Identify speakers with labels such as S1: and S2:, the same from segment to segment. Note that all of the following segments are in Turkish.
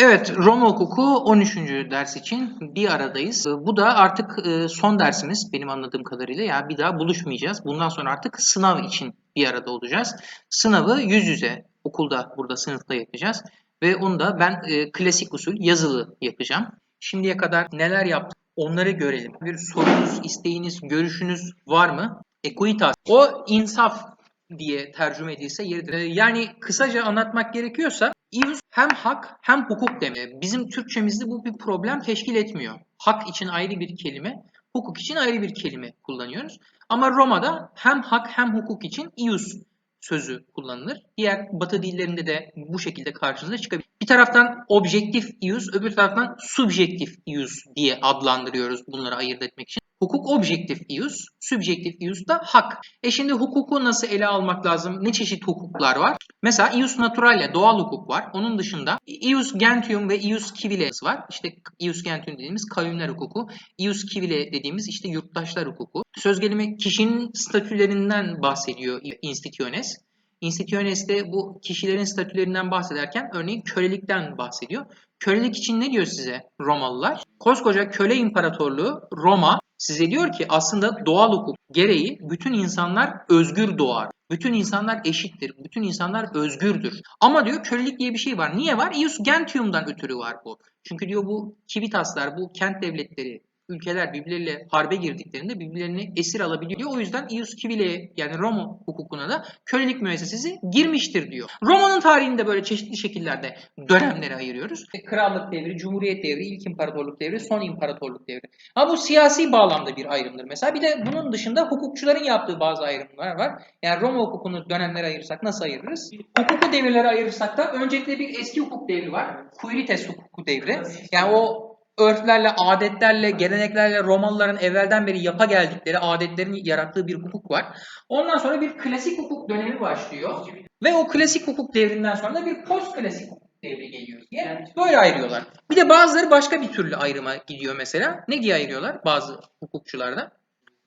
S1: Evet, Roma hukuku 13. ders için bir aradayız. Ee, Bu da artık e, son dersimiz benim anladığım kadarıyla. Yani bir daha buluşmayacağız. Bundan sonra artık sınav için bir arada olacağız. Sınavı yüz yüze okulda burada sınıfta yapacağız. Ve onu da ben e, klasik usul yazılı yapacağım. Şimdiye kadar neler yaptık onları görelim. Bir sorunuz, isteğiniz, görüşünüz var mı? Equitas. O insaf diye tercüme edilse yeridir. Ee, Yani kısaca anlatmak gerekiyorsa İus hem hak hem hukuk demek. Bizim Türkçemizde bu bir problem teşkil etmiyor. Hak için ayrı bir kelime, hukuk için ayrı bir kelime kullanıyoruz. Ama Roma'da hem hak hem hukuk için ius sözü kullanılır. Diğer batı dillerinde de bu şekilde karşınıza çıkabilir. Bir taraftan objektif ius, öbür taraftan subjektif ius diye adlandırıyoruz bunları ayırt etmek için. Hukuk objektif ius, subjektif ius da hak. E şimdi hukuku nasıl ele almak lazım? Ne çeşit hukuklar var? Mesela ius naturalia doğal hukuk var. Onun dışında ius gentium ve ius civile var. İşte ius gentium dediğimiz kavimler hukuku, ius civile dediğimiz işte yurttaşlar hukuku. Söz gelimi kişinin statülerinden bahsediyor institutiones. Institutiones de bu kişilerin statülerinden bahsederken örneğin kölelikten bahsediyor. Kölelik için ne diyor size Romalılar? Koskoca köle imparatorluğu Roma size diyor ki aslında doğal hukuk gereği bütün insanlar özgür doğar. Bütün insanlar eşittir. Bütün insanlar özgürdür. Ama diyor kölelik diye bir şey var. Niye var? Ius Gentium'dan ötürü var bu. Çünkü diyor bu Civitaslar, bu kent devletleri, ülkeler birbirleriyle harbe girdiklerinde birbirlerini esir alabiliyor. O yüzden Ius Civile'ye yani Roma hukukuna da kölelik müessesesi girmiştir diyor. Roma'nın tarihinde böyle çeşitli şekillerde dönemlere ayırıyoruz. Krallık devri, Cumhuriyet devri, ilk imparatorluk devri, son imparatorluk devri. Ha bu siyasi bağlamda bir ayrımdır mesela. Bir de bunun dışında hukukçuların yaptığı bazı ayrımlar var. Yani Roma hukukunu dönemlere ayırırsak nasıl ayırırız? Hukuku devirlere ayırırsak da öncelikle bir eski hukuk devri var. Quirites hukuku devri. Yani o örflerle, adetlerle, geleneklerle Romalıların evvelden beri yapa geldikleri adetlerin yarattığı bir hukuk var. Ondan sonra bir klasik hukuk dönemi başlıyor. Ve o klasik hukuk devrinden sonra da bir post klasik hukuk devri geliyor diye böyle ayırıyorlar. Bir de bazıları başka bir türlü ayrıma gidiyor mesela. Ne diye ayırıyorlar bazı hukukçularda?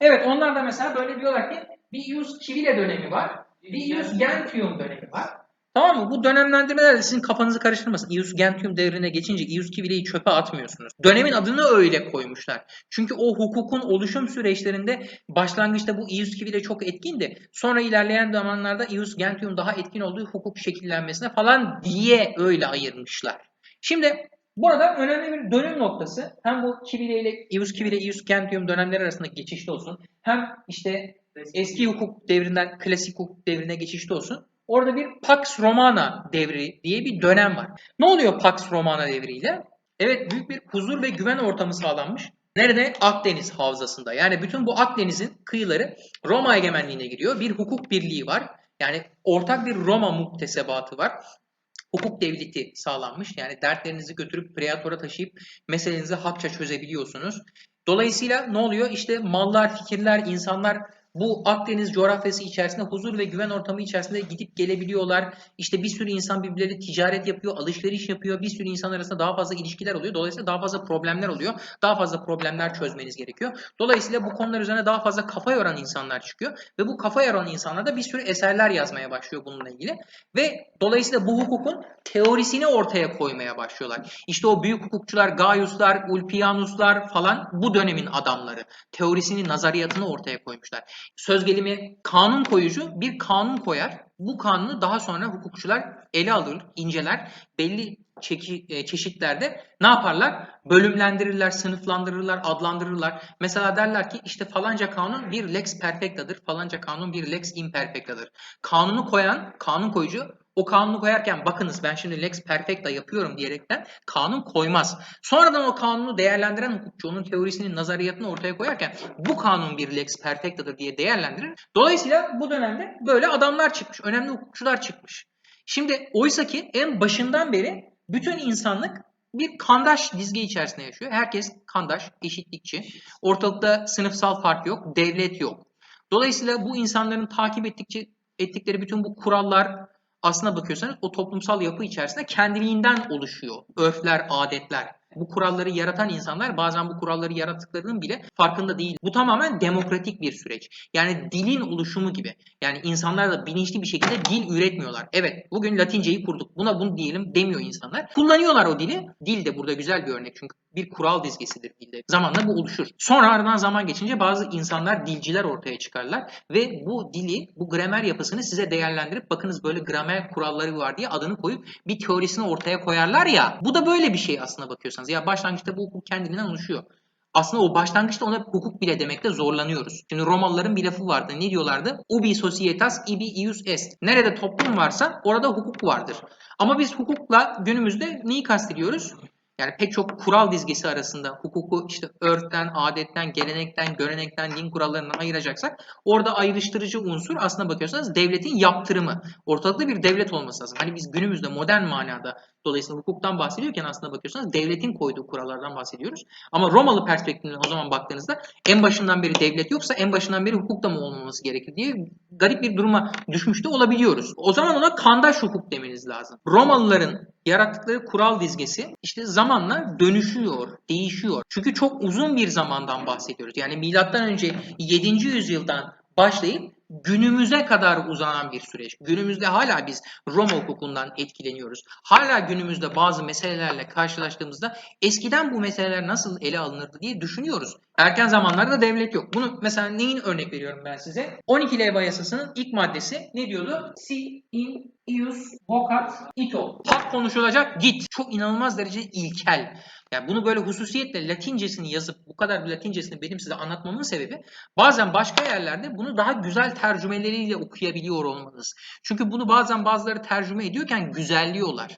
S1: Evet onlar da mesela böyle diyorlar ki bir ius civile dönemi var. Bir ius gentium dönemi var. Tamam mı? Bu dönemlendirmeler de sizin kafanızı karıştırmasın. Ius Gentium devrine geçince Ius Civile'yi çöpe atmıyorsunuz. Dönemin adını öyle koymuşlar. Çünkü o hukukun oluşum süreçlerinde başlangıçta bu Ius Civile çok etkindi. Sonra ilerleyen zamanlarda Ius Gentium daha etkin olduğu hukuk şekillenmesine falan diye öyle ayırmışlar. Şimdi burada önemli bir dönüm noktası. Hem bu Civile ile Ius Civile, Ius Gentium dönemleri arasındaki geçişte olsun. Hem işte eski hukuk devrinden klasik hukuk devrine geçişte olsun. Orada bir Pax Romana devri diye bir dönem var. Ne oluyor Pax Romana devriyle? Evet büyük bir huzur ve güven ortamı sağlanmış. Nerede? Akdeniz havzasında. Yani bütün bu Akdeniz'in kıyıları Roma egemenliğine giriyor. Bir hukuk birliği var. Yani ortak bir Roma muktesebatı var. Hukuk devleti sağlanmış. Yani dertlerinizi götürüp preatora taşıyıp meselenizi hakça çözebiliyorsunuz. Dolayısıyla ne oluyor? İşte mallar, fikirler, insanlar bu Akdeniz coğrafyası içerisinde huzur ve güven ortamı içerisinde gidip gelebiliyorlar. İşte bir sürü insan birbirleriyle ticaret yapıyor, alışveriş yapıyor. Bir sürü insan arasında daha fazla ilişkiler oluyor. Dolayısıyla daha fazla problemler oluyor. Daha fazla problemler çözmeniz gerekiyor. Dolayısıyla bu konular üzerine daha fazla kafa yoran insanlar çıkıyor. Ve bu kafa yoran insanlar da bir sürü eserler yazmaya başlıyor bununla ilgili. Ve dolayısıyla bu hukukun teorisini ortaya koymaya başlıyorlar. İşte o büyük hukukçular, Gaiuslar, Ulpianuslar falan bu dönemin adamları. Teorisini, nazariyatını ortaya koymuşlar söz gelimi kanun koyucu bir kanun koyar. Bu kanunu daha sonra hukukçular ele alır, inceler. Belli çeki, e, çeşitlerde ne yaparlar? Bölümlendirirler, sınıflandırırlar, adlandırırlar. Mesela derler ki işte falanca kanun bir lex perfectadır, falanca kanun bir lex imperfectadır. Kanunu koyan, kanun koyucu o kanunu koyarken bakınız ben şimdi lex perfecta yapıyorum diyerekten kanun koymaz. Sonradan o kanunu değerlendiren hukukçu onun teorisinin nazariyatını ortaya koyarken bu kanun bir lex perfectadır diye değerlendirir. Dolayısıyla bu dönemde böyle adamlar çıkmış. Önemli hukukçular çıkmış. Şimdi oysa ki en başından beri bütün insanlık bir kandaş dizge içerisinde yaşıyor. Herkes kandaş, eşitlikçi. Ortalıkta sınıfsal fark yok, devlet yok. Dolayısıyla bu insanların takip ettikçe ettikleri bütün bu kurallar, aslına bakıyorsanız o toplumsal yapı içerisinde kendiliğinden oluşuyor. Örfler, adetler. Bu kuralları yaratan insanlar bazen bu kuralları yarattıklarının bile farkında değil. Bu tamamen demokratik bir süreç. Yani dilin oluşumu gibi. Yani insanlar da bilinçli bir şekilde dil üretmiyorlar. Evet bugün Latinceyi kurduk. Buna bunu diyelim demiyor insanlar. Kullanıyorlar o dili. Dil de burada güzel bir örnek çünkü bir kural dizgesidir dilde. Zamanla bu oluşur. Sonra aradan zaman geçince bazı insanlar dilciler ortaya çıkarlar ve bu dili, bu gramer yapısını size değerlendirip bakınız böyle gramer kuralları var diye adını koyup bir teorisini ortaya koyarlar ya. Bu da böyle bir şey aslına bakıyorsanız. Ya başlangıçta bu hukuk kendinden oluşuyor. Aslında o başlangıçta ona hukuk bile demekte zorlanıyoruz. Şimdi Romalıların bir lafı vardı. Ne diyorlardı? Ubi societas ibi ius est. Nerede toplum varsa orada hukuk vardır. Ama biz hukukla günümüzde neyi kastediyoruz? Yani pek çok kural dizgesi arasında hukuku işte örften, adetten, gelenekten, görenekten, din kurallarından ayıracaksak orada ayrıştırıcı unsur aslına bakıyorsanız devletin yaptırımı. Ortalıkta bir devlet olması lazım. Hani biz günümüzde modern manada dolayısıyla hukuktan bahsediyorken aslında bakıyorsanız devletin koyduğu kurallardan bahsediyoruz. Ama Romalı perspektifinden o zaman baktığınızda en başından beri devlet yoksa en başından beri hukuk da mı olmaması gerekir diye garip bir duruma düşmüş de olabiliyoruz. O zaman ona kandaş hukuk demeniz lazım. Romalıların yarattıkları kural dizgesi işte zamanla dönüşüyor, değişiyor. Çünkü çok uzun bir zamandan bahsediyoruz. Yani milattan önce 7. yüzyıldan başlayıp günümüze kadar uzanan bir süreç. Günümüzde hala biz Roma hukukundan etkileniyoruz. Hala günümüzde bazı meselelerle karşılaştığımızda eskiden bu meseleler nasıl ele alınırdı diye düşünüyoruz. Erken zamanlarda devlet yok. Bunu mesela neyin örnek veriyorum ben size? 12 leva yasasının ilk maddesi ne diyordu? Si in ius vocat ito. Hak konuşulacak git. Çok inanılmaz derece ilkel. Yani bunu böyle hususiyetle latincesini yazıp bu kadar bir latincesini benim size anlatmamın sebebi bazen başka yerlerde bunu daha güzel tercümeleriyle okuyabiliyor olmanız. Çünkü bunu bazen bazıları tercüme ediyorken güzelliyorlar.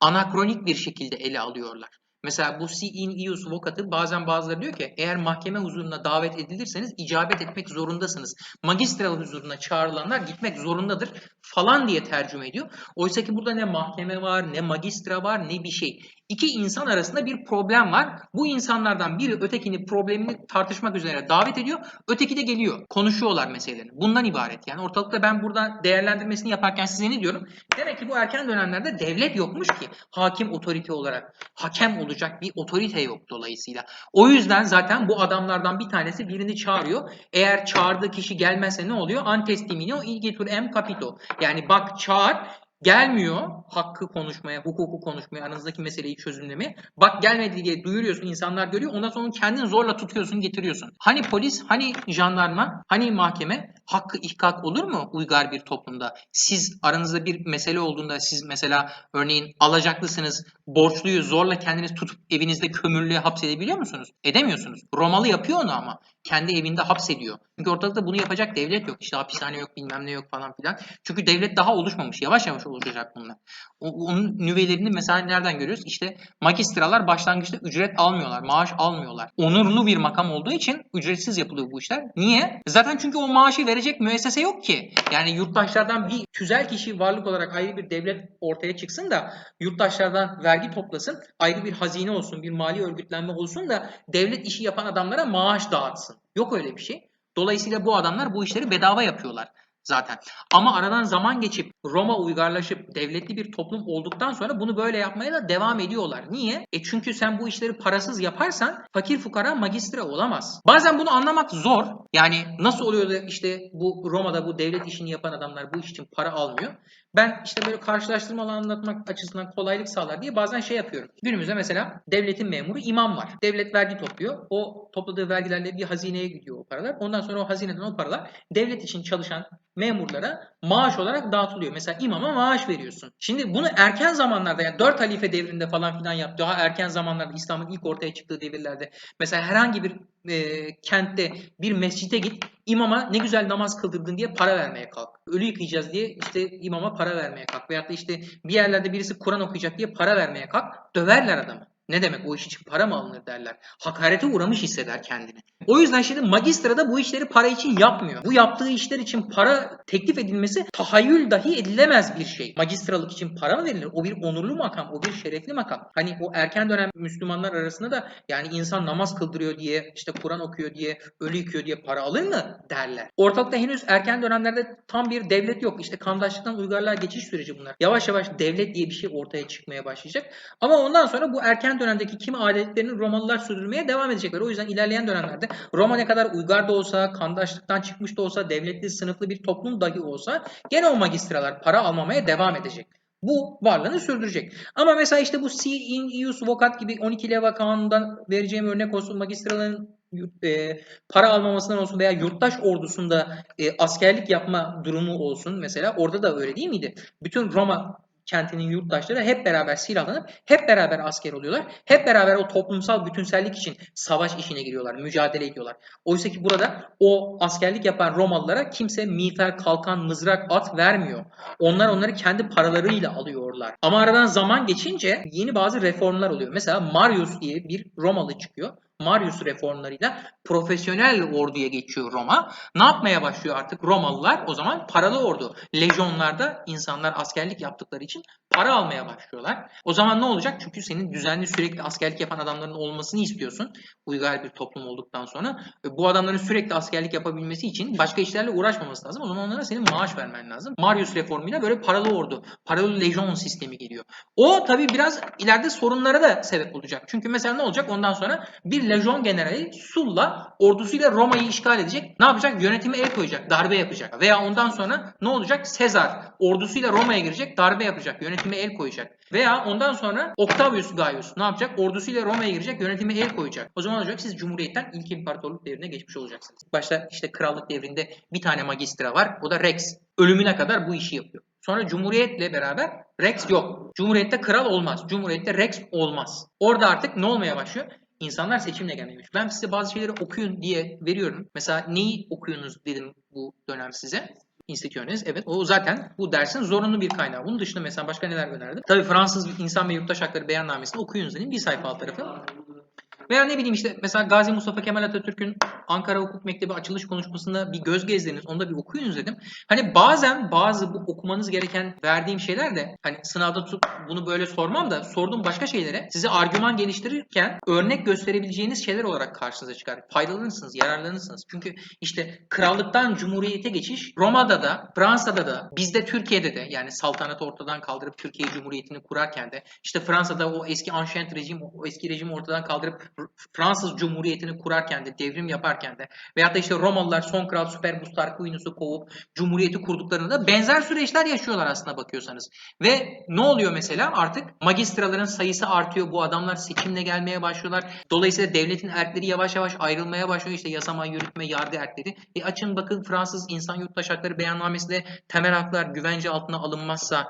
S1: Anakronik bir şekilde ele alıyorlar. Mesela bu in ius vocat'ı bazen bazıları diyor ki eğer mahkeme huzuruna davet edilirseniz icabet etmek zorundasınız. Magistral huzuruna çağrılanlar gitmek zorundadır falan diye tercüme ediyor. Oysa ki burada ne mahkeme var, ne magistra var, ne bir şey. İki insan arasında bir problem var. Bu insanlardan biri ötekini problemini tartışmak üzere davet ediyor. Öteki de geliyor. Konuşuyorlar meselelerini. Bundan ibaret. Yani ortalıkta ben burada değerlendirmesini yaparken size ne diyorum? Demek ki bu erken dönemlerde devlet yokmuş ki hakim otorite olarak hakem olacak bir otorite yok dolayısıyla. O yüzden zaten bu adamlardan bir tanesi birini çağırıyor. Eğer çağırdığı kişi gelmezse ne oluyor? Antestimino ilgitur em capito. Yani bak çağır gelmiyor hakkı konuşmaya, hukuku konuşmaya, aranızdaki meseleyi çözümlemeye. Bak gelmedi diye duyuruyorsun, insanlar görüyor. Ondan sonra kendin zorla tutuyorsun, getiriyorsun. Hani polis, hani jandarma, hani mahkeme hakkı ihkak olur mu uygar bir toplumda? Siz aranızda bir mesele olduğunda siz mesela örneğin alacaklısınız, borçluyu zorla kendiniz tutup evinizde kömürlüğe hapsedebiliyor musunuz? Edemiyorsunuz. Romalı yapıyor onu ama. Kendi evinde hapsediyor. Çünkü ortalıkta bunu yapacak devlet yok. İşte hapishane yok, bilmem ne yok falan filan. Çünkü devlet daha oluşmamış. Yavaş yavaş oluşacak bunlar. Onun nüvelerini mesela nereden görüyoruz? İşte magistralar başlangıçta ücret almıyorlar, maaş almıyorlar. Onurlu bir makam olduğu için ücretsiz yapılıyor bu işler. Niye? Zaten çünkü o maaşı verecek müessese yok ki. Yani yurttaşlardan bir tüzel kişi varlık olarak ayrı bir devlet ortaya çıksın da yurttaşlardan vergi toplasın, ayrı bir hazine olsun, bir mali örgütlenme olsun da devlet işi yapan adamlara maaş dağıtsın. Yok öyle bir şey. Dolayısıyla bu adamlar bu işleri bedava yapıyorlar zaten. Ama aradan zaman geçip Roma uygarlaşıp devletli bir toplum olduktan sonra bunu böyle yapmaya da devam ediyorlar. Niye? E çünkü sen bu işleri parasız yaparsan fakir fukara magistra olamaz. Bazen bunu anlamak zor. Yani nasıl oluyor da işte bu Roma'da bu devlet işini yapan adamlar bu iş için para almıyor. Ben işte böyle karşılaştırmalı anlatmak açısından kolaylık sağlar diye bazen şey yapıyorum. Günümüzde mesela devletin memuru imam var. Devlet vergi topluyor. O topladığı vergilerle bir hazineye gidiyor o paralar. Ondan sonra o hazineden o paralar devlet için çalışan memurlara maaş olarak dağıtılıyor. Mesela imama maaş veriyorsun. Şimdi bunu erken zamanlarda yani 4 halife devrinde falan filan yap. Daha erken zamanlarda İslam'ın ilk ortaya çıktığı devirlerde mesela herhangi bir e, kentte bir mescite git imama ne güzel namaz kıldırdın diye para vermeye kalk. Ölü yıkayacağız diye işte imama para vermeye kalk. Veyahut da işte bir yerlerde birisi Kur'an okuyacak diye para vermeye kalk. Döverler adamı. Ne demek o iş için para mı alınır derler. Hakarete uğramış hisseder kendini. O yüzden şimdi magistrada bu işleri para için yapmıyor. Bu yaptığı işler için para teklif edilmesi tahayyül dahi edilemez bir şey. Magistralık için para mı verilir? O bir onurlu makam, o bir şerefli makam. Hani o erken dönem Müslümanlar arasında da yani insan namaz kıldırıyor diye, işte Kur'an okuyor diye, ölü yıkıyor diye para alır mı derler. Ortalıkta henüz erken dönemlerde tam bir devlet yok. İşte kandaşlıktan uygarlığa geçiş süreci bunlar. Yavaş yavaş devlet diye bir şey ortaya çıkmaya başlayacak. Ama ondan sonra bu erken dönemdeki kimi adetlerini Romalılar sürdürmeye devam edecekler. O yüzden ilerleyen dönemlerde Roma ne kadar uygar da olsa, kandaşlıktan çıkmış da olsa, devletli, sınıflı bir toplum dahi olsa gene o magistralar para almamaya devam edecek. Bu varlığını sürdürecek. Ama mesela işte bu si in ius vocat gibi 12 leva kanundan vereceğim örnek olsun magistraların e, para almamasından olsun veya yurttaş ordusunda e, askerlik yapma durumu olsun mesela orada da öyle değil miydi? Bütün Roma kentinin yurttaşları hep beraber silahlanıp hep beraber asker oluyorlar. Hep beraber o toplumsal bütünsellik için savaş işine giriyorlar, mücadele ediyorlar. Oysa ki burada o askerlik yapan Romalılara kimse miğfer, kalkan, mızrak, at vermiyor. Onlar onları kendi paralarıyla alıyorlar. Ama aradan zaman geçince yeni bazı reformlar oluyor. Mesela Marius diye bir Romalı çıkıyor. Marius reformlarıyla profesyonel orduya geçiyor Roma. Ne yapmaya başlıyor artık Romalılar? O zaman paralı ordu. Lejyonlarda insanlar askerlik yaptıkları için para almaya başlıyorlar. O zaman ne olacak? Çünkü senin düzenli sürekli askerlik yapan adamların olmasını istiyorsun. Uygar bir toplum olduktan sonra. E, Bu adamların sürekli askerlik yapabilmesi için başka işlerle uğraşmaması lazım. O zaman onlara senin maaş vermen lazım. Marius reformuyla böyle paralı ordu, paralı lejyon sistemi geliyor. O tabii biraz ileride sorunlara da sebep olacak. Çünkü mesela ne olacak? Ondan sonra bir lejyon generali Sulla ordusuyla Roma'yı işgal edecek. Ne yapacak? Yönetime el koyacak, darbe yapacak. Veya ondan sonra ne olacak? Sezar ordusuyla Roma'ya girecek, darbe yapacak, yönetime el koyacak. Veya ondan sonra Octavius Gaius ne yapacak? Ordusuyla Roma'ya girecek, yönetime el koyacak. O zaman olacak siz Cumhuriyet'ten ilk imparatorluk devrine geçmiş olacaksınız. Başta işte krallık devrinde bir tane magistra var. O da Rex. Ölümüne kadar bu işi yapıyor. Sonra Cumhuriyet'le beraber Rex yok. Cumhuriyet'te kral olmaz. Cumhuriyet'te Rex olmaz. Orada artık ne olmaya başlıyor? İnsanlar seçimle gelmemiş. Ben size bazı şeyleri okuyun diye veriyorum. Mesela neyi okuyunuz dedim bu dönem size. İnstikiyonez. Evet o zaten bu dersin zorunlu bir kaynağı. Bunun dışında mesela başka neler önerdim? Tabii Fransız İnsan ve Yurttaş Hakları Beyannamesi'ni okuyunuz dedim. Bir sayfa alt tarafı. Veya ne bileyim işte mesela Gazi Mustafa Kemal Atatürk'ün Ankara Hukuk Mektebi açılış konuşmasında bir göz gezdiriniz. Onu da bir okuyunuz dedim. Hani bazen bazı bu okumanız gereken verdiğim şeyler de hani sınavda tut, bunu böyle sormam da sorduğum başka şeylere size argüman geliştirirken örnek gösterebileceğiniz şeyler olarak karşınıza çıkar. Faydalanırsınız, yararlanırsınız. Çünkü işte krallıktan cumhuriyete geçiş Roma'da da, Fransa'da da, bizde Türkiye'de de yani saltanatı ortadan kaldırıp Türkiye Cumhuriyeti'ni kurarken de işte Fransa'da o eski ancient rejim, o eski rejimi ortadan kaldırıp Fransız Cumhuriyeti'ni kurarken de, devrim yaparken de veyahut da işte Romalılar son kral Süper Bustarquinus'u kovup Cumhuriyeti kurduklarında benzer süreçler yaşıyorlar aslında bakıyorsanız. Ve ne oluyor mesela artık magistraların sayısı artıyor. Bu adamlar seçimle gelmeye başlıyorlar. Dolayısıyla devletin erkleri yavaş yavaş ayrılmaya başlıyor. İşte yasama, yürütme, yargı erkleri. E açın bakın Fransız İnsan Yurttaş Hakları Beyannamesi'nde temel haklar güvence altına alınmazsa,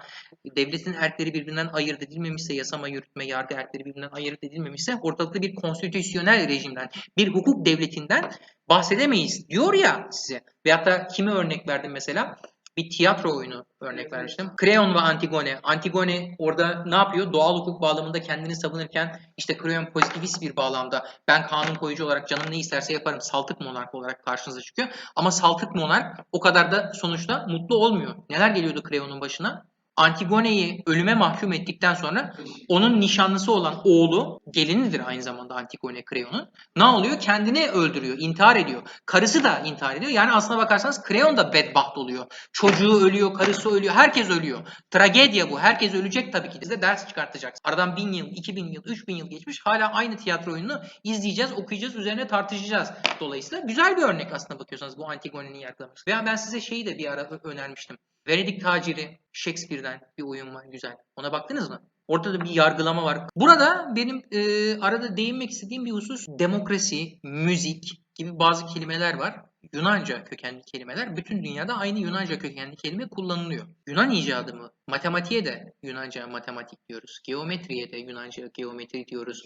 S1: devletin erkleri birbirinden ayırt edilmemişse, yasama, yürütme, yargı erkleri birbirinden ayırt edilmemişse ortalıkta bir konstitüsyonel rejimden, bir hukuk devletinden bahsedemeyiz diyor ya size. Veyahut da kimi örnek verdim mesela? Bir tiyatro oyunu örnek vermiştim. Creon ve Antigone. Antigone orada ne yapıyor? Doğal hukuk bağlamında kendini savunurken işte Creon pozitivist bir bağlamda ben kanun koyucu olarak canım ne isterse yaparım saltık monark olarak karşınıza çıkıyor. Ama saltık monark o kadar da sonuçta mutlu olmuyor. Neler geliyordu Creon'un başına? Antigone'yi ölüme mahkum ettikten sonra onun nişanlısı olan oğlu, gelinidir aynı zamanda Antigone Creon'un. Ne oluyor? Kendini öldürüyor, intihar ediyor. Karısı da intihar ediyor. Yani aslına bakarsanız Creon da bedbaht oluyor. Çocuğu ölüyor, karısı ölüyor, herkes ölüyor. Tragedya bu. Herkes ölecek tabii ki. Biz de ders çıkartacaksınız. Aradan bin yıl, iki bin yıl, üç bin yıl geçmiş. Hala aynı tiyatro oyununu izleyeceğiz, okuyacağız, üzerine tartışacağız. Dolayısıyla güzel bir örnek aslında bakıyorsanız bu Antigone'nin yargılaması. Veya ben size şeyi de bir ara önermiştim. Venedik Taciri Shakespeare'den bir oyun var güzel. Ona baktınız mı? Orada da bir yargılama var. Burada benim e, arada değinmek istediğim bir husus demokrasi, müzik gibi bazı kelimeler var. Yunanca kökenli kelimeler. Bütün dünyada aynı Yunanca kökenli kelime kullanılıyor. Yunan icadı mı? Matematiğe de Yunanca matematik diyoruz. Geometriye de Yunanca geometri diyoruz.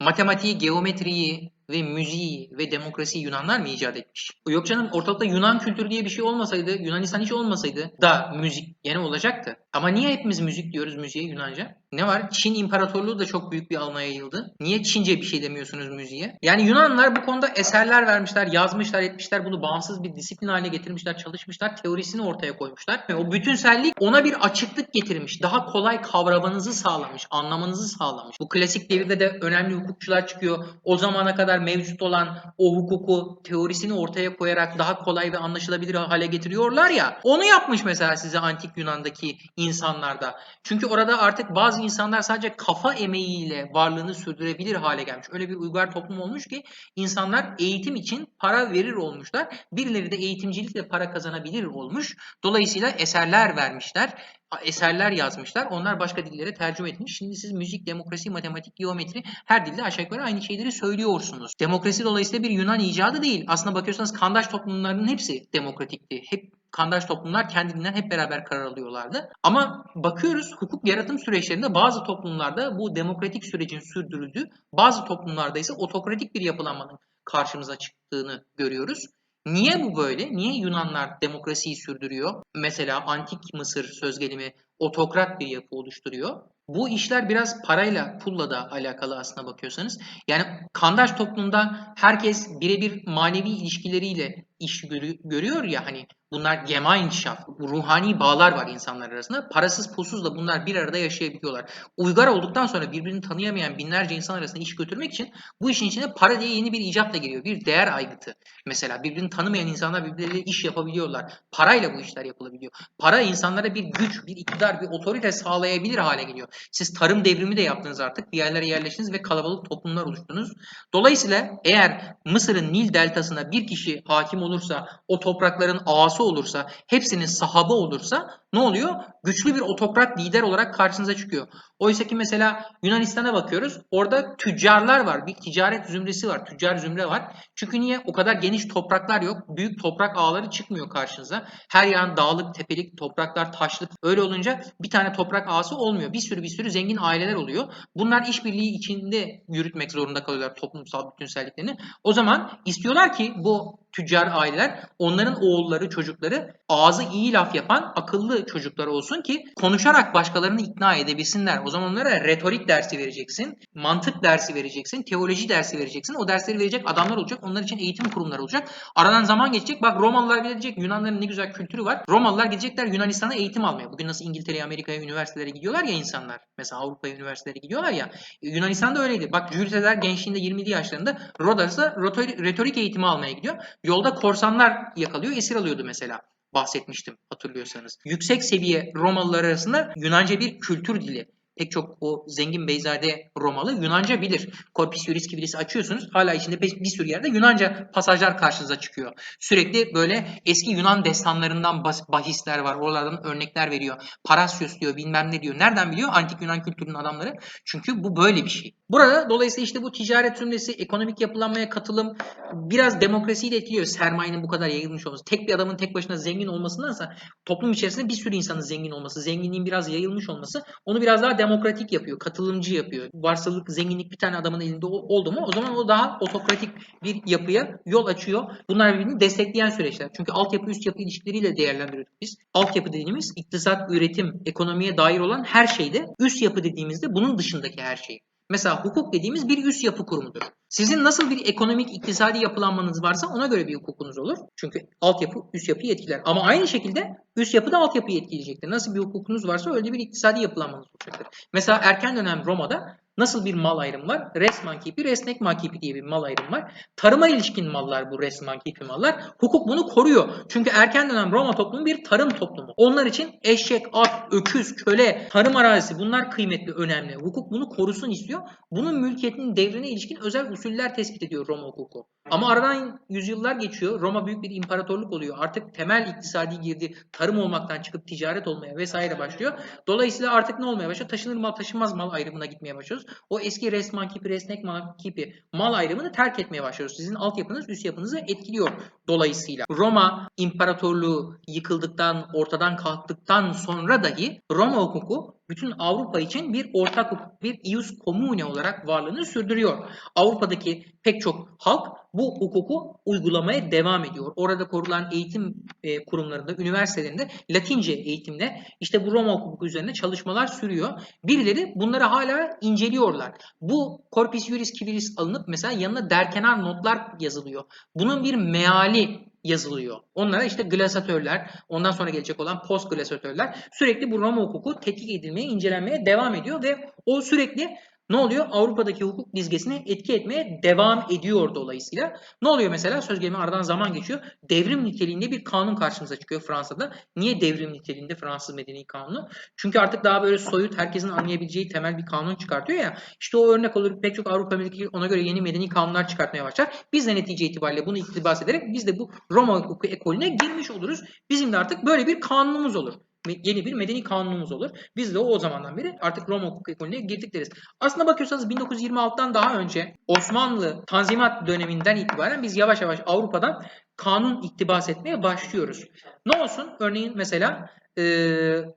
S1: Matematiği, geometriyi ve müziği ve demokrasiyi Yunanlar mı icat etmiş? Yok canım ortalıkta Yunan kültürü diye bir şey olmasaydı, Yunanistan hiç olmasaydı da müzik gene olacaktı. Ama niye hepimiz müzik diyoruz müziğe Yunanca? Ne var? Çin İmparatorluğu da çok büyük bir alana yayıldı. Niye Çince bir şey demiyorsunuz müziğe? Yani Yunanlar bu konuda eserler vermişler, yazmışlar, etmişler. Bunu bağımsız bir disiplin haline getirmişler, çalışmışlar, teorisini ortaya koymuşlar. Ve o bütünsellik ona bir açıklık getirmiş. Daha kolay kavramanızı sağlamış, anlamanızı sağlamış. Bu klasik devirde de önemli hukukçular çıkıyor. O zamana kadar mevcut olan o hukuku teorisini ortaya koyarak daha kolay ve anlaşılabilir hale getiriyorlar ya. Onu yapmış mesela size antik Yunan'daki insanlarda. Çünkü orada artık bazı insanlar sadece kafa emeğiyle varlığını sürdürebilir hale gelmiş. Öyle bir uygar toplum olmuş ki insanlar eğitim için para verir olmuşlar. Birileri de eğitimcilikle para kazanabilir olmuş. Dolayısıyla eserler vermişler eserler yazmışlar. Onlar başka dillere tercüme etmiş. Şimdi siz müzik, demokrasi, matematik, geometri her dilde aşağı yukarı aynı şeyleri söylüyorsunuz. Demokrasi dolayısıyla bir Yunan icadı değil. Aslında bakıyorsanız kandaş toplumlarının hepsi demokratikti. Hep kandaş toplumlar kendinden hep beraber karar alıyorlardı. Ama bakıyoruz hukuk yaratım süreçlerinde bazı toplumlarda bu demokratik sürecin sürdürüldüğü, bazı toplumlarda ise otokratik bir yapılanmanın karşımıza çıktığını görüyoruz. Niye bu böyle? Niye Yunanlar demokrasiyi sürdürüyor? Mesela antik Mısır söz gelimi otokrat bir yapı oluşturuyor. Bu işler biraz parayla, pulla da alakalı aslına bakıyorsanız. Yani kandaş toplumda herkes birebir manevi ilişkileriyle iş görüyor ya hani bunlar Gemeinschaft, ruhani bağlar var insanlar arasında. Parasız pulsuz da bunlar bir arada yaşayabiliyorlar. Uygar olduktan sonra birbirini tanıyamayan binlerce insan arasında iş götürmek için bu işin içine para diye yeni bir icatla giriyor. Bir değer aygıtı. Mesela birbirini tanımayan insanlar birbirleriyle iş yapabiliyorlar. Parayla bu işler yapılabiliyor. Para insanlara bir güç, bir iktidar, bir otorite sağlayabilir hale geliyor. Siz tarım devrimi de yaptınız artık. Bir yerlere yerleştiniz ve kalabalık toplumlar oluşturdunuz. Dolayısıyla eğer Mısır'ın Nil deltasına bir kişi hakim olursa, o toprakların ağası olursa, hepsinin sahabı olursa ne oluyor? Güçlü bir otokrat lider olarak karşınıza çıkıyor. Oysa ki mesela Yunanistan'a bakıyoruz. Orada tüccarlar var. Bir ticaret zümresi var. Tüccar zümre var. Çünkü niye? O kadar geniş topraklar yok. Büyük toprak ağları çıkmıyor karşınıza. Her yan dağlık, tepelik, topraklar taşlık. Öyle olunca bir tane toprak ağası olmuyor. Bir sürü bir sürü zengin aileler oluyor. Bunlar işbirliği içinde yürütmek zorunda kalıyorlar toplumsal bütünselliklerini. O zaman istiyorlar ki bu tüccar aileler onların oğulları, çocukları ağzı iyi laf yapan akıllı çocuklar olsun ki konuşarak başkalarını ikna edebilsinler. O zaman onlara retorik dersi vereceksin, mantık dersi vereceksin, teoloji dersi vereceksin. O dersleri verecek adamlar olacak. Onlar için eğitim kurumları olacak. Aradan zaman geçecek. Bak Romalılar gelecek. Yunanların ne güzel kültürü var. Romalılar gidecekler Yunanistan'a eğitim almaya. Bugün nasıl İngiltere'ye, Amerika'ya, üniversitelere gidiyorlar ya insanlar. Mesela Avrupa'ya üniversitelere gidiyorlar ya. Yunanistan'da öyleydi. Bak Jules Caesar gençliğinde 27 yaşlarında Rodos'a retorik eğitimi almaya gidiyor. Yolda korsanlar yakalıyor, esir alıyordu mesela bahsetmiştim hatırlıyorsanız. Yüksek seviye Romalılar arasında Yunanca bir kültür dili pek çok o zengin Beyzade Romalı Yunanca bilir. Corpus Juris Civilis'i açıyorsunuz. Hala içinde bir sürü yerde Yunanca pasajlar karşınıza çıkıyor. Sürekli böyle eski Yunan destanlarından bahisler var. Oralardan örnekler veriyor. Parasyos diyor bilmem ne diyor. Nereden biliyor? Antik Yunan kültürünün adamları. Çünkü bu böyle bir şey. Burada dolayısıyla işte bu ticaret cümlesi, ekonomik yapılanmaya katılım biraz demokrasiyi de etkiliyor. Sermayenin bu kadar yayılmış olması. Tek bir adamın tek başına zengin olmasındansa toplum içerisinde bir sürü insanın zengin olması, zenginliğin biraz yayılmış olması onu biraz daha demokratik yapıyor, katılımcı yapıyor. Varsılık, zenginlik bir tane adamın elinde oldu mu o zaman o daha otokratik bir yapıya yol açıyor. Bunlar birbirini destekleyen süreçler. Çünkü altyapı üst yapı ilişkileriyle değerlendiriyoruz biz. Altyapı dediğimiz iktisat, üretim, ekonomiye dair olan her şeyde üst yapı dediğimizde bunun dışındaki her şey. Mesela hukuk dediğimiz bir üst yapı kurumudur. Sizin nasıl bir ekonomik iktisadi yapılanmanız varsa ona göre bir hukukunuz olur. Çünkü altyapı üst yapıyı etkiler. Ama aynı şekilde üst yapı da altyapıyı etkileyecektir. Nasıl bir hukukunuz varsa öyle bir iktisadi yapılanmanız olacaktır. Mesela erken dönem Roma'da Nasıl bir mal ayrımı var? Resman kipi, resnek makipi diye bir mal ayrımı var. Tarıma ilişkin mallar bu resman kipi mallar. Hukuk bunu koruyor. Çünkü erken dönem Roma toplumu bir tarım toplumu. Onlar için eşek, at, öküz, köle, tarım arazisi bunlar kıymetli, önemli. Hukuk bunu korusun istiyor. Bunun mülkiyetinin devrine ilişkin özel usuller tespit ediyor Roma hukuku. Ama aradan yüzyıllar geçiyor. Roma büyük bir imparatorluk oluyor. Artık temel iktisadi girdi tarım olmaktan çıkıp ticaret olmaya vesaire başlıyor. Dolayısıyla artık ne olmaya başlıyor? Taşınır mal taşınmaz mal ayrımına gitmeye başlıyoruz. O eski resman kipi, resnek mal kipi mal ayrımını terk etmeye başlıyoruz. Sizin altyapınız üst yapınızı etkiliyor dolayısıyla. Roma imparatorluğu yıkıldıktan, ortadan kalktıktan sonra dahi Roma hukuku bütün Avrupa için bir ortak bir ius commune olarak varlığını sürdürüyor. Avrupa'daki pek çok halk bu hukuku uygulamaya devam ediyor. Orada kurulan eğitim e, kurumlarında, üniversitelerinde Latince eğitimde işte bu Roma hukuku üzerine çalışmalar sürüyor. Birileri bunları hala inceliyorlar. Bu Corpus Juris Civilis alınıp mesela yanına derkenar notlar yazılıyor. Bunun bir meali yazılıyor. Onlara işte glasatörler, ondan sonra gelecek olan post glasatörler sürekli bu Roma hukuku tetkik edilmeye, incelenmeye devam ediyor ve o sürekli ne oluyor? Avrupa'daki hukuk dizgesine etki etmeye devam ediyor dolayısıyla. Ne oluyor mesela? Söz gelimi aradan zaman geçiyor. Devrim niteliğinde bir kanun karşımıza çıkıyor Fransa'da. Niye devrim niteliğinde Fransız Medeni Kanunu? Çünkü artık daha böyle soyut herkesin anlayabileceği temel bir kanun çıkartıyor ya. İşte o örnek olur pek çok Avrupa ülkeleri ona göre yeni medeni kanunlar çıkartmaya başlar. Biz de netice itibariyle bunu iktibas ederek biz de bu Roma hukuku ekolüne girmiş oluruz. Bizim de artık böyle bir kanunumuz olur yeni bir medeni kanunumuz olur. Biz de o, o zamandan beri artık Roma hukuk ekolüne girdik deriz. Aslında bakıyorsanız 1926'dan daha önce Osmanlı Tanzimat döneminden itibaren biz yavaş yavaş Avrupa'dan kanun iktibas etmeye başlıyoruz. Ne olsun? Örneğin mesela e,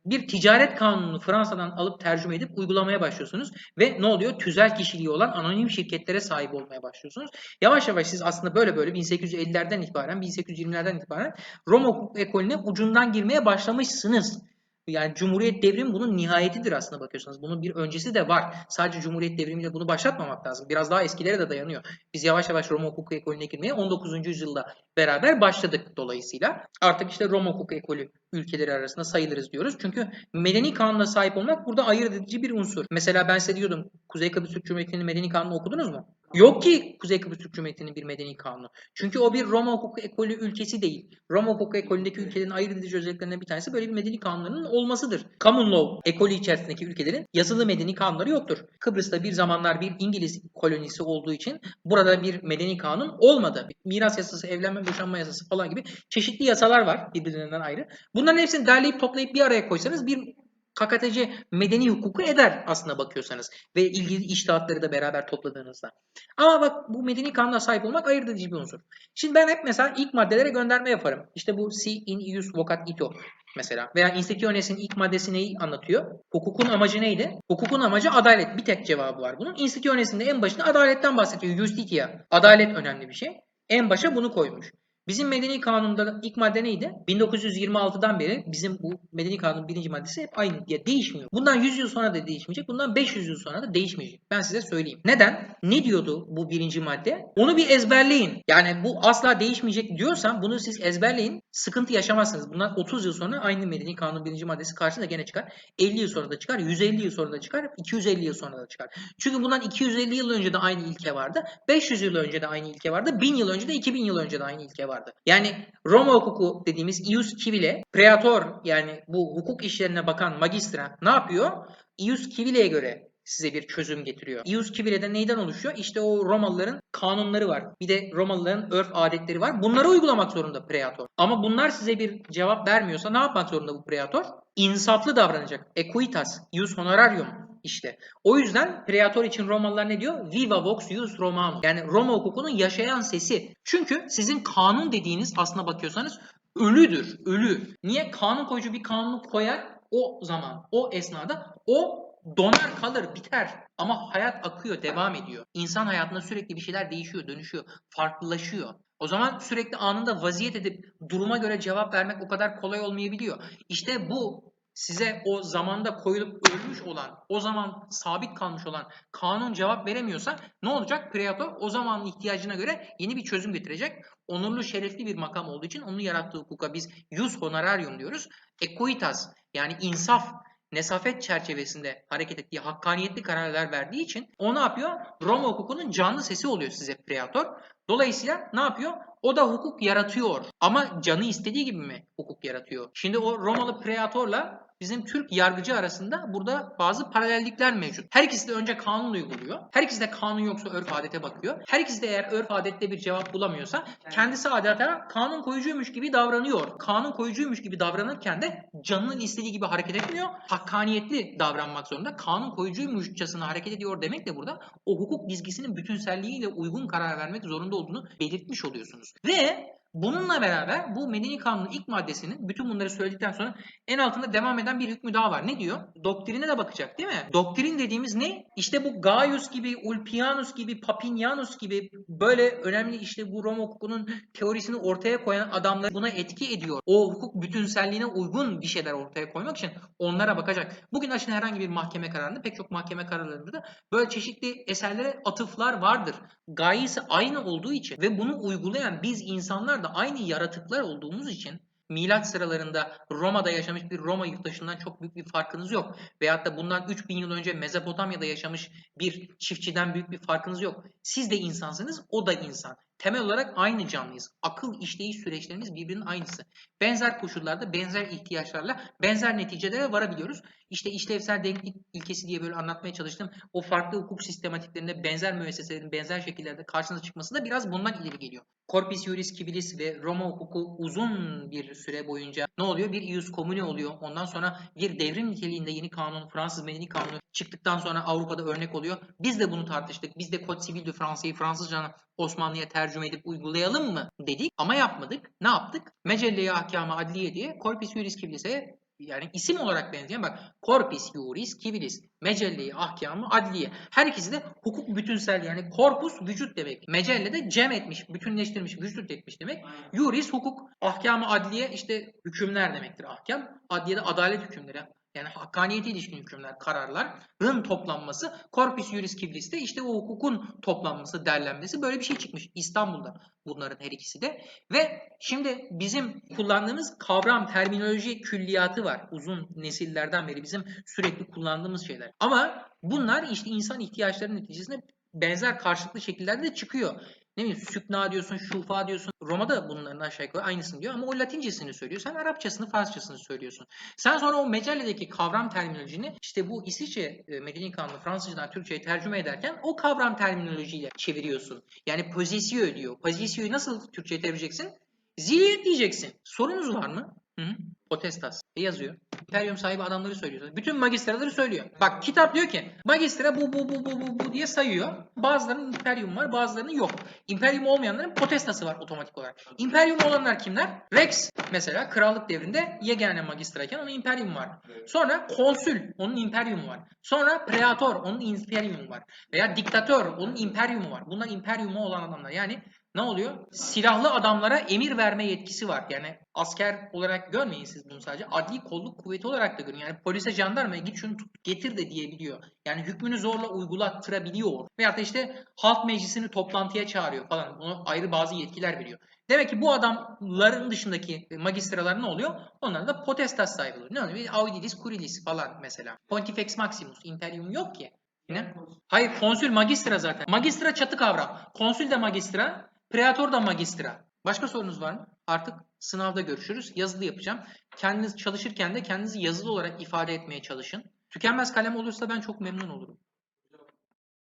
S1: bir ticaret kanununu Fransa'dan alıp tercüme edip uygulamaya başlıyorsunuz ve ne oluyor? Tüzel kişiliği olan anonim şirketlere sahip olmaya başlıyorsunuz. Yavaş yavaş siz aslında böyle böyle 1850'lerden itibaren, 1820'lerden itibaren Roma hukuk ekolüne ucundan girmeye başlamışsınız. Yani Cumhuriyet devrimi bunun nihayetidir aslında bakıyorsanız. Bunun bir öncesi de var. Sadece Cumhuriyet devrimiyle bunu başlatmamak lazım. Biraz daha eskilere de dayanıyor. Biz yavaş yavaş Roma hukuku ekolüne girmeye 19. yüzyılda beraber başladık dolayısıyla. Artık işte Roma hukuku ekolü ülkeleri arasında sayılırız diyoruz. Çünkü medeni kanuna sahip olmak burada ayırt edici bir unsur. Mesela ben size diyordum Kuzey Kıbrıs Türk Cumhuriyeti'nin medeni kanunu okudunuz mu? Yok ki Kuzey Kıbrıs Türk Cumhuriyeti'nin bir medeni kanunu. Çünkü o bir Roma hukuku ekolü ülkesi değil. Roma hukuku ekolündeki ülkelerin ayırt edici özelliklerinden bir tanesi böyle bir medeni kanunlarının olmasıdır. Common law ekolü içerisindeki ülkelerin yazılı medeni kanunları yoktur. Kıbrıs'ta bir zamanlar bir İngiliz kolonisi olduğu için burada bir medeni kanun olmadı. Miras yasası, evlenme, boşanma yasası falan gibi çeşitli yasalar var birbirlerinden ayrı. Bunların hepsini derleyip toplayıp bir araya koysanız bir KKTC medeni hukuku eder aslında bakıyorsanız ve ilgili iştahatları da beraber topladığınızda. Ama bak bu medeni kanuna sahip olmak ayırt edici bir unsur. Şimdi ben hep mesela ilk maddelere gönderme yaparım. İşte bu si in ius vocat ito mesela. Veya Institutiones'in ilk maddesi neyi anlatıyor? Hukukun amacı neydi? Hukukun amacı adalet. Bir tek cevabı var bunun. Institutiones'in de en başında adaletten bahsediyor. Justitia. Adalet önemli bir şey. En başa bunu koymuş. Bizim medeni kanunda ilk madde neydi? 1926'dan beri bizim bu medeni kanunun birinci maddesi hep aynı diye değişmiyor. Bundan 100 yıl sonra da değişmeyecek. Bundan 500 yıl sonra da değişmeyecek. Ben size söyleyeyim. Neden? Ne diyordu bu birinci madde? Onu bir ezberleyin. Yani bu asla değişmeyecek diyorsam bunu siz ezberleyin. Sıkıntı yaşamazsınız. Bundan 30 yıl sonra aynı medeni kanun birinci maddesi karşısında gene çıkar. 50 yıl sonra da çıkar. 150 yıl sonra da çıkar. 250 yıl sonra da çıkar. Çünkü bundan 250 yıl önce de aynı ilke vardı. 500 yıl önce de aynı ilke vardı. 1000 yıl önce de 2000 yıl önce de aynı ilke vardı. Yani Roma hukuku dediğimiz ius civile, preator yani bu hukuk işlerine bakan magistra ne yapıyor? Ius civile'ye göre size bir çözüm getiriyor. Ius Civile'de neyden oluşuyor? İşte o Romalıların kanunları var. Bir de Romalıların örf adetleri var. Bunları uygulamak zorunda preator. Ama bunlar size bir cevap vermiyorsa ne yapmak zorunda bu preator? İnsaflı davranacak. Equitas, ius honorarium işte. O yüzden Preator için Romalılar ne diyor? Viva vox ius Romanum. Yani Roma hukukunun yaşayan sesi. Çünkü sizin kanun dediğiniz aslına bakıyorsanız ölüdür. Ölü. Niye? Kanun koyucu bir kanunu koyar o zaman, o esnada o donar kalır, biter. Ama hayat akıyor, devam ediyor. İnsan hayatında sürekli bir şeyler değişiyor, dönüşüyor, farklılaşıyor. O zaman sürekli anında vaziyet edip duruma göre cevap vermek o kadar kolay olmayabiliyor. İşte bu size o zamanda koyulup ölmüş olan, o zaman sabit kalmış olan kanun cevap veremiyorsa ne olacak? Preator o zamanın ihtiyacına göre yeni bir çözüm getirecek. Onurlu, şerefli bir makam olduğu için onun yarattığı hukuka biz jus honorarium diyoruz. Equitas yani insaf, nesafet çerçevesinde hareket ettiği, hakkaniyetli kararlar verdiği için o ne yapıyor? Roma hukukunun canlı sesi oluyor size Preator. Dolayısıyla ne yapıyor? O da hukuk yaratıyor. Ama canı istediği gibi mi hukuk yaratıyor? Şimdi o Romalı Preator'la bizim Türk yargıcı arasında burada bazı paralellikler mevcut. Her ikisi de önce kanun uyguluyor. Her ikisi de kanun yoksa örf adete bakıyor. Her ikisi de eğer örf adette bir cevap bulamıyorsa kendisi adeta kanun koyucuymuş gibi davranıyor. Kanun koyucuymuş gibi davranırken de canının istediği gibi hareket etmiyor. Hakkaniyetli davranmak zorunda. Kanun koyucuymuşçasına hareket ediyor demek de burada o hukuk dizgisinin bütünselliğiyle uygun karar vermek zorunda olduğunu belirtmiş oluyorsunuz. Ve Bununla beraber bu Medeni Kanun'un ilk maddesinin bütün bunları söyledikten sonra en altında devam eden bir hükmü daha var. Ne diyor? Doktrine de bakacak değil mi? Doktrin dediğimiz ne? İşte bu Gaius gibi, Ulpianus gibi, Papinianus gibi böyle önemli işte bu Roma hukukunun teorisini ortaya koyan adamlar buna etki ediyor. O hukuk bütünselliğine uygun bir şeyler ortaya koymak için onlara bakacak. Bugün açın herhangi bir mahkeme kararında pek çok mahkeme kararlarında da böyle çeşitli eserlere atıflar vardır. Gayesi aynı olduğu için ve bunu uygulayan biz insanlar da aynı yaratıklar olduğumuz için milat sıralarında Roma'da yaşamış bir Roma yurttaşından çok büyük bir farkınız yok. Veyahut da bundan 3000 yıl önce Mezopotamya'da yaşamış bir çiftçiden büyük bir farkınız yok. Siz de insansınız, o da insan. Temel olarak aynı canlıyız. Akıl işleyiş süreçlerimiz birbirinin aynısı. Benzer koşullarda, benzer ihtiyaçlarla benzer neticelere varabiliyoruz. İşte işlevsel denklik ilkesi diye böyle anlatmaya çalıştım. O farklı hukuk sistematiklerinde benzer müesseselerin benzer şekillerde karşınıza çıkması da biraz bundan ileri geliyor. Corpus Juris Civilis ve Roma hukuku uzun bir süre boyunca ne oluyor? Bir ius commune oluyor. Ondan sonra bir devrim niteliğinde yeni kanun, Fransız Medeni Kanunu çıktıktan sonra Avrupa'da örnek oluyor. Biz de bunu tartıştık. Biz de Code Civil de Fransa'yı Fransızca Osmanlı'ya tercüme edip uygulayalım mı dedik ama yapmadık. Ne yaptık? Mecelle-i Ahkam-ı Adliye diye Corpus Juris Civilis'e yani isim olarak benzeyen bak Corpus Juris Civilis Mecelle-i Ahkamı Adliye. Her ikisi de hukuk bütünsel yani korpus vücut demek. Mecelle de cem etmiş, bütünleştirmiş, vücut etmiş demek. Juris hukuk, ahkamı adliye işte hükümler demektir ahkam. Adliye de adalet hükümleri. Yani hakkaniyete ilişkin hükümler, kararların toplanması. Corpus Juris Civilis de işte o hukukun toplanması, derlenmesi böyle bir şey çıkmış İstanbul'da bunların her ikisi de. Ve şimdi bizim kullandığımız kavram, terminoloji külliyatı var. Uzun nesillerden beri bizim sürekli kullandığımız şeyler. Ama bunlar işte insan ihtiyaçlarının neticesinde benzer karşılıklı şekillerde de çıkıyor. Ne bileyim sükna diyorsun, şufa diyorsun. Roma'da bunların aşağı yukarı aynısını diyor ama o latincesini söylüyor. Sen Arapçasını, Farsçasını söylüyorsun. Sen sonra o mecaledeki kavram terminolojini işte bu İsviçre e, Medeni Kanunu Fransızcadan Türkçe'ye tercüme ederken o kavram terminolojiyle çeviriyorsun. Yani pozisyon diyor. Pozisyonu nasıl Türkçe'ye çevireceksin? Zihniyet diyeceksin. Sorunuz var mı? Hı -hı. Potestas yazıyor. İmperium sahibi adamları söylüyor. Bütün magistraları söylüyor. Bak kitap diyor ki magistra bu bu bu bu bu, bu diye sayıyor. Bazılarının imperium var bazılarının yok. Imperium olmayanların potestası var otomatik olarak. Imperium olanlar kimler? Rex mesela krallık devrinde yegane magistrayken onun imperium var. Sonra konsül onun imperiumu var. Sonra preator onun imperiumu var. Veya diktatör onun imperiumu var. Bunlar imperiumu olan adamlar. Yani ne oluyor? Silahlı adamlara emir verme yetkisi var. Yani asker olarak görmeyin siz bunu sadece. Adli kolluk kuvveti olarak da görün. Yani polise jandarmaya git şunu tut, getir de diyebiliyor. Yani hükmünü zorla uygulattırabiliyor. Veyahut da işte halk meclisini toplantıya çağırıyor falan. Ona ayrı bazı yetkiler veriyor. Demek ki bu adamların dışındaki magistralar ne oluyor? Onlar da potestas sahibi oluyor. Ne oluyor? Audilis Curilis falan mesela. Pontifex Maximus, imperium yok ki. Yine? Hayır konsül magistra zaten. Magistra çatı kavram. Konsül de magistra, Preator da magistra. Başka sorunuz var mı? Artık sınavda görüşürüz. Yazılı yapacağım. Kendiniz çalışırken de kendinizi yazılı olarak ifade etmeye çalışın. Tükenmez kalem olursa ben çok memnun olurum.